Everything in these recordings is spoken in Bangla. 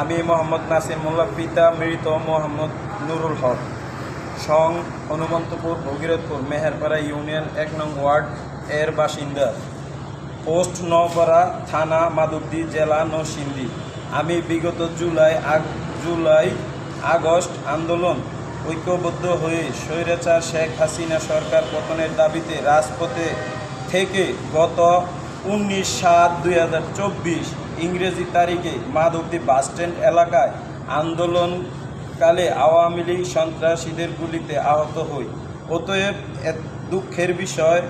আমি মোহাম্মদ নাসির মোল্লা পিতা মৃত মোহাম্মদ নুরুল হক। সং, হনুমন্তপুর, ভগীরথপুর, মেহেরপাড়া ইউনিয়ন এক নং ওয়ার্ড এর বাসিন্দা। পোস্ট নপাড়া থানা মাধবদী জেলা নরসিংদী। আমি বিগত জুলাই আগ, জুলাই আগস্ট আন্দোলন ঐক্যবদ্ধ হয়ে স্বৈরাচার শেখ হাসিনা সরকার পতনের দাবিতে রাজপথে থেকে গত উনিশ সাত দুই হাজার চব্বিশ ইংরেজি তারিখে মাধবদী বাসস্ট্যান্ড এলাকায় আন্দোলনকালে আওয়ামী লীগ সন্ত্রাসীদের গুলিতে আহত হই। অতএব দুঃখের বিষয়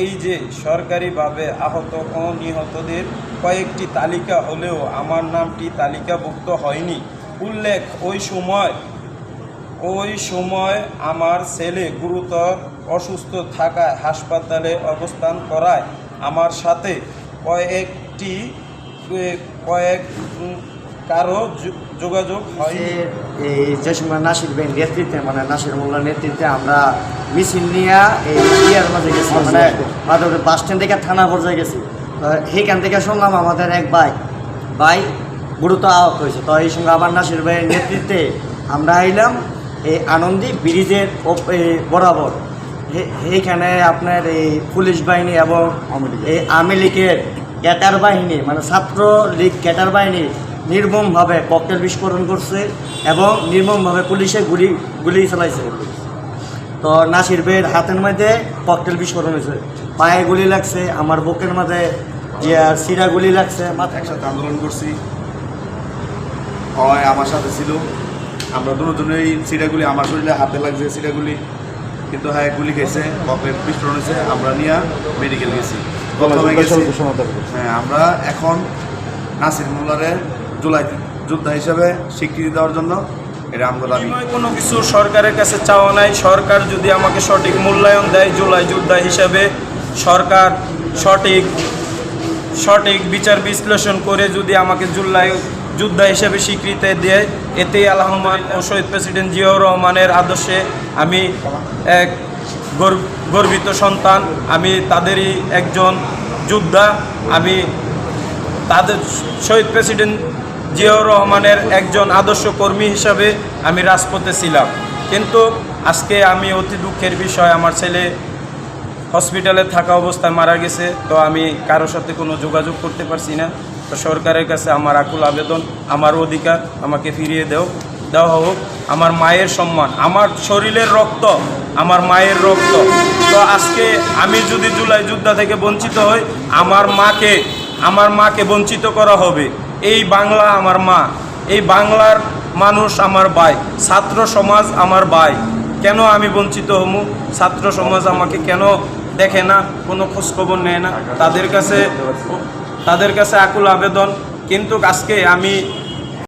এই যে সরকারিভাবে আহত ও নিহতদের কয়েকটি তালিকা হলেও আমার নামটি তালিকাভুক্ত হয়নি। উল্লেখ, ওই সময় ওই সময় আমার ছেলে গুরুতর অসুস্থ থাকায় হাসপাতালে অবস্থান করায়। আমার সাথে কয়েকটি কয়েক কারও যোগাযোগ হয়নি এই যে সময় নাসির ভাই নেতৃত্বে মানে নাসির মোল্লার নেতৃত্বে আমরা মিছিল নিয়ে এই ইয়ার মাঝে গেছি মানে মাধবের বাস স্ট্যান্ড থেকে থানা পর্যায়ে গেছি। তো সেইখান থেকে শুনলাম আমাদের এক ভাই ভাই গুরুত্ব আহত হয়েছে। তো এই সঙ্গে আমার নাসির ভাইয়ের নেতৃত্বে আমরা আইলাম এই আনন্দী ব্রিজের ওপ- এই বরাবর। এইখানে আপনার এই পুলিশ বাহিনী এবং এই আওয়ামী লীগের ক্যাটার বাহিনী মানে ছাত্র লীগ ক্যাটার বাহিনী নির্মমভাবে ককটেল বিস্ফোরণ করছে এবং নির্মমভাবে পুলিশে গুলি গুলি চালাইছে। তো নাসির ভাইয়ের হাতের মধ্যে ককটেল বিস্ফোরণ হয়েছে। পায়ে গুলি লাগছে, আমার বুকের মাঝে সিরা গুলি লাগছে একসাথে আন্দোলন করছি। হয় আমার সাথে ছিল। আমরা দুজনেই সিটাগুলি আমার শরীরে হাতে লাগছে সিটাগুলি কিন্তু হ্যাঁ গুলি খেয়েছে ককেট বিস্ফোরণ হয়েছে। আমরা নিয়ে মেডিকেল গেছি। প্রথমে গেছি। হ্যাঁ আমরা এখন নাসির মোল্লারের জুলাই যোদ্ধা হিসেবে স্বীকৃতি দেওয়ার জন্য এটা আমরা দাবি। কোনো কিছু সরকারের কাছে চাওয়া নাই? সরকার যদি আমাকে সঠিক মূল্যায়ন দেয় জুলাই যোদ্ধা হিসাবে সরকার সঠিক সঠিক বিচার বিশ্লেষণ করে যদি আমাকে জুলাই যোদ্ধা হিসেবে স্বীকৃতি দেয় এতেই আলহমান ও শহীদ প্রেসিডেন্ট জিয়াউর রহমানের আদর্শে আমি এক গর্বিত সন্তান। আমি তাদেরই একজন যোদ্ধা। আমি তাদের শহীদ প্রেসিডেন্ট জিয়াউর রহমানের একজন আদর্শ কর্মী হিসাবে আমি রাজপথে ছিলাম। কিন্তু আজকে আমি অতি দুঃখের বিষয়, আমার ছেলে হসপিটালে থাকা অবস্থায় মারা গেছে। তো আমি কারোর সাথে কোনো যোগাযোগ করতে পারছি না। তো সরকারের কাছে আমার আকুল আবেদন, আমার অধিকার আমাকে ফিরিয়ে দেও। দেওয়া হোক, আমার মায়ের সম্মান, আমার শরীরের রক্ত, আমার মায়ের রক্ত। তো আজকে আমি যদি জুলাই যোদ্ধা থেকে বঞ্চিত হই, আমার মাকে আমার মাকে বঞ্চিত করা হবে। এই বাংলা আমার মা, এই বাংলার মানুষ আমার ভাই, ছাত্র সমাজ আমার ভাই। কেন আমি বঞ্চিত হমু? ছাত্র সমাজ আমাকে কেন দেখে না? কোনো খোঁজখবর নেয় না? তাদের কাছে তাদের কাছে আকুল আবেদন। কিন্তু আজকে আমি